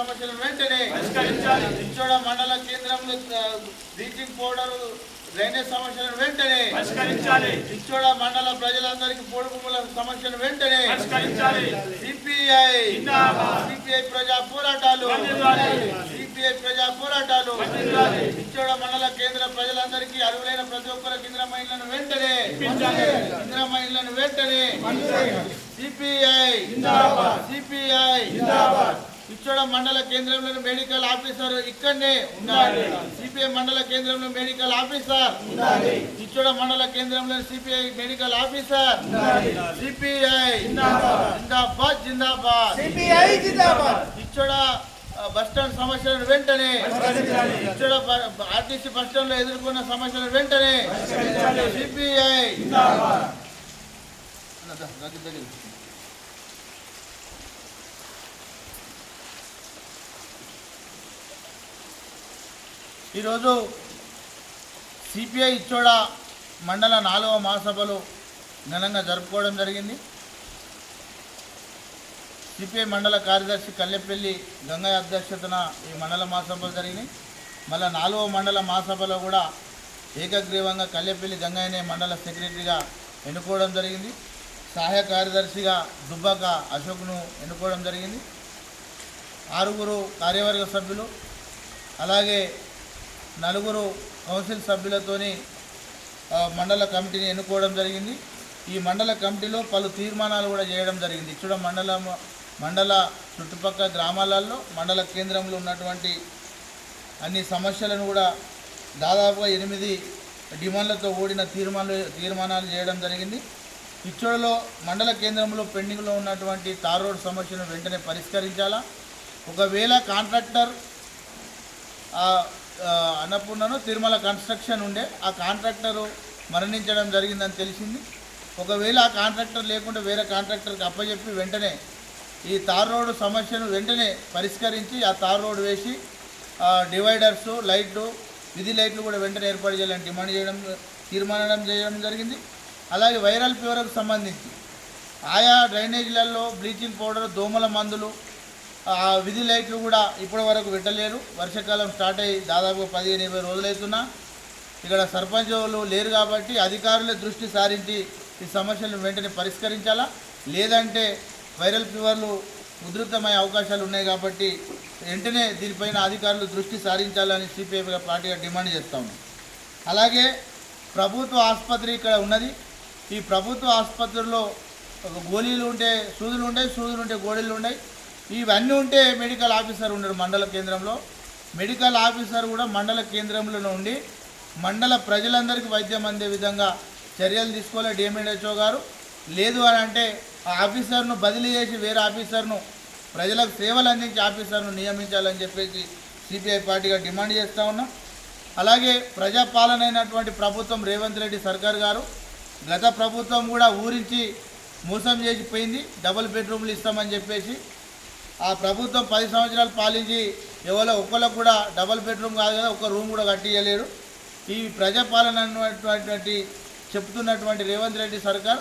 సమస్యలను వెంటనే పరిష్కరించాలి. ఇచ్చోడ మండల కేంద్రంలో బ్లీచింగ్ పౌడర్ డ్రైనేజ్ సమస్యలను వెంటనే పరిష్కరించాలి ఇచ్చోడ మండల ప్రజలందరికీ పోడు భూముల సమస్యను వెంటనే పరిష్కరించాలి సిపిఐ. సిపిఐ ప్రజా పోరాటాలు. సిపిఐ ప్రజా పోరాటాలు. ఇచ్చోడ మండల కేంద్ర ప్రజలందరికీ అర్హులైన ప్రతి ఒక్కరికి ఇందిరా మహిళలను వెంటనే ఇప్పించాలి. ఇందిరా మహిళలను వెంటనే సిపిఐ. సిపిఐ. ఇచ్చోడ మండల కేంద్రంలో మెడికల్ ఆఫీసర్ ఇక్కడనే ఉండాలి. సిపిఐ మండల కేంద్రంలో మెడికల్ ఆఫీసర్ ఇచ్చోడ మండల కేంద్రంలో సిపిఐ మెడికల్ ఆఫీసర్ సిపిఐ జిందాబాద్. జిందాబాద్ ఇచ్చోడ బస్ స్టాండ్ సమస్యలను వెంటనే బ- ఆర్టీసీ బస్ స్టాండ్లో ఎదుర్కొన్న సమస్యలను వెంటనే సిపిఐ ఈరోజు సిపిఐ ఇచ్చోడ మండల నాలుగవ మహాసభలు ఘనంగా జరుపుకోవడం జరిగింది. సిపిఐ మండల కార్యదర్శి కల్లెపల్లి గంగయ్య అధ్యక్షతన ఈ మండల మహాసభలు జరిగినాయి. మళ్ళీ నాలుగవ మండల మహాసభలో కూడా ఏకగ్రీవంగా కల్లెపల్లి గంగయ్యనే మండల సెక్రటరీగా ఎన్నుకోవడం జరిగింది. సహాయ కార్యదర్శిగా దుబ్బాక అశోక్ను ఎన్నుకోవడం జరిగింది. ఆరుగురు కార్యవర్గ సభ్యులు అలాగే నలుగురు కౌన్సిల్ సభ్యులతోని మండల కమిటీని ఎన్నుకోవడం జరిగింది. ఈ మండల కమిటీలో పలు తీర్మానాలు కూడా చేయడం జరిగింది. ఇక్కడ మండల మండల చుట్టుపక్కల గ్రామాలలో మండల కేంద్రంలో ఉన్నటువంటి అన్ని సమస్యలను కూడా దాదాపుగా ఎనిమిది డిమాండ్లతో కూడిన తీర్మానాలు తీర్మానాలు చేయడం జరిగింది. ఇచ్చోడలో మండల కేంద్రంలో పెండింగ్లో ఉన్నటువంటి తార్ రోడ్ సమస్యను వెంటనే పరిష్కరించాలా? ఒకవేళ కాంట్రాక్టర్ అన్నపూర్ణను తిరుమల కన్స్ట్రక్షన్ ఉండే. ఆ కాంట్రాక్టరు మరణించడం జరిగిందని తెలిసింది. ఒకవేళ ఆ కాంట్రాక్టర్ లేకుండా వేరే కాంట్రాక్టర్కి అప్పచెప్పి వెంటనే ఈ తార్ రోడ్డు సమస్యను వెంటనే పరిష్కరించి ఆ తార్ రోడ్డు వేసి డివైడర్స్ లైట్లు విధి లైట్లు కూడా వెంటనే ఏర్పాటు చేయాలని డిమాండ్ చేయడం తీర్మానం చేయడం జరిగింది. అలాగే వైరల్ ఫీవర్కు సంబంధించి ఆయా డ్రైనేజీలలో బ్లీచింగ్ పౌడర్ దోమల మందులు విధి లైట్లు కూడా ఇప్పటి వరకు పెట్టలేరు. వర్షాకాలం స్టార్ట్ అయ్యి దాదాపు పదిహేను ఇరవై రోజులవుతున్నా ఇక్కడ సర్పంచులు లేరు కాబట్టి అధికారుల దృష్టి సారించి ఈ సమస్యలను వెంటనే పరిష్కరించాలా? లేదంటే వైరల్ ఫీవర్లు ఉధృతమయ్యే అవకాశాలు ఉన్నాయి కాబట్టి వెంటనే దీనిపైన అధికారులు దృష్టి సారించాలని సిపిఐ పార్టీగా డిమాండ్ చేస్తాము. అలాగే ప్రభుత్వ ఆసుపత్రి ఇక్కడ ఉన్నది. ఈ ప్రభుత్వ ఆసుపత్రిలో గోళీలు ఉంటే సూదులు ఉంటాయి సూదులు ఉంటే గోళీలు ఉన్నాయి. ఇవన్నీ ఉంటే మెడికల్ ఆఫీసర్ ఉండడు మండల కేంద్రంలో. మెడికల్ ఆఫీసర్ కూడా మండల కేంద్రంలో ఉండి మండల ప్రజలందరికీ వైద్యం అందే విధంగా చర్యలు తీసుకోవాలి డిఎంఎడ్హెచ్ఓ గారు. లేదు అని అంటే ఆ ఆఫీసర్ను బదిలీ చేసి వేరే ఆఫీసర్ను ప్రజలకు సేవలు అందించే ఆఫీసర్ను నియమించాలని చెప్పేసి సిపిఐ పార్టీగా డిమాండ్ చేస్తూ ఉన్నాం. అలాగే ప్రజాపాలన అయినటువంటి ప్రభుత్వం రేవంత్ రెడ్డి సర్కార్ గారు గత ప్రభుత్వం కూడా ఊరించి మోసం చేసిపోయింది డబుల్ బెడ్రూమ్లు ఇస్తామని చెప్పేసి ఆ ప్రభుత్వం పది సంవత్సరాలు పాలించి ఎవరో ఒక్కళ్ళకు కూడా డబల్ బెడ్రూమ్ కాదు కదా ఒక రూమ్ కూడా కట్టియలేరు ఈ ప్రజాపాలన అన్నటువంటి చెప్తున్నటువంటి రేవంత్ రెడ్డి సర్కార్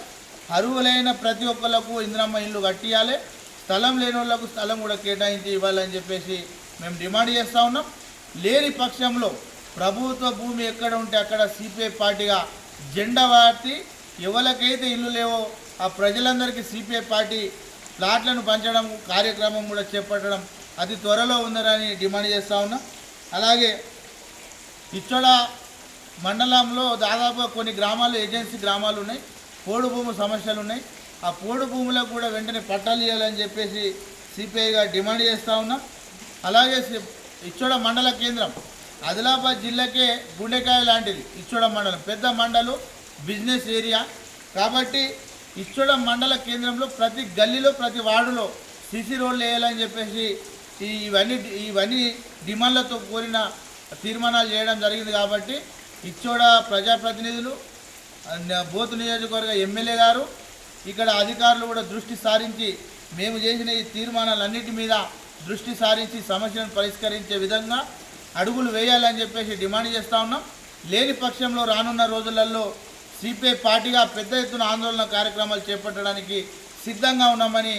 అరువులైన ప్రతి ఒక్కళ్ళకు ఇందిరమ్మ ఇల్లు కట్టియాలి స్థలం లేని వాళ్ళకు స్థలం కూడా కేటాయించి ఇవ్వాలని చెప్పేసి మేము డిమాండ్ చేస్తూ ఉన్నాం. లేని పక్షంలో ప్రభుత్వ భూమి ఎక్కడ ఉంటే అక్కడ సిపిఐ పార్టీగా జెండా వాటి ఎవరికైతే ఇల్లు లేవో ఆ ప్రజలందరికీ సిపిఐ పార్టీ ప్లాట్లను పంచడం కార్యక్రమం కూడా చేపట్టడం అతి త్వరలో ఉందని డిమాండ్ చేస్తూ ఉన్నాం. అలాగే ఇచ్చోడ మండలంలో దాదాపుగా కొన్ని గ్రామాలు ఏజెన్సీ గ్రామాలు ఉన్నాయి. పోడు భూమి సమస్యలు ఉన్నాయి. ఆ పోడు భూములకు కూడా వెంటనే పట్టాలు ఇవ్వాలని చెప్పేసి సిపిఐగా డిమాండ్ చేస్తూ ఉన్నాం. అలాగే సి- ఇచ్చోడ మండల కేంద్రం ఆదిలాబాద్ జిల్లాకే గుండెకాయ లాంటిది. ఇచ్చోడ మండలం పెద్ద మండలం బిజినెస్ ఏరియా. కాబట్టి ఇచ్చోడ మండల కేంద్రంలో ప్రతి గల్లీలో ప్రతి వార్డులో సీసీ రోడ్లు వేయాలని చెప్పేసి ఇవన్నీ ఇవన్నీ డిమాండ్లతో కూడిన తీర్మానాలు చేయడం జరిగింది కాబట్టి ఇచ్చోడ ప్రజాప్రతినిధులు అన్న- బోతు నియోజకవర్గ ఎమ్మెల్యే గారు ఇక్కడ అధికారులు కూడా దృష్టి సారించి మేము చేసిన ఈ తీర్మానాలన్నిటి మీద దృష్టి సారించి సమస్యలను పరిష్కరించే విధంగా అడుగులు వేయాలని చెప్పేసి డిమాండ్ చేస్తూ ఉన్నాం. లేని పక్షంలో రానున్న రోజులలో సిపిఐ పార్టీగా పెద్ద ఎత్తున ఆందోళన కార్యక్రమాలు చేపట్టడానికి సిద్ధంగా ఉన్నామని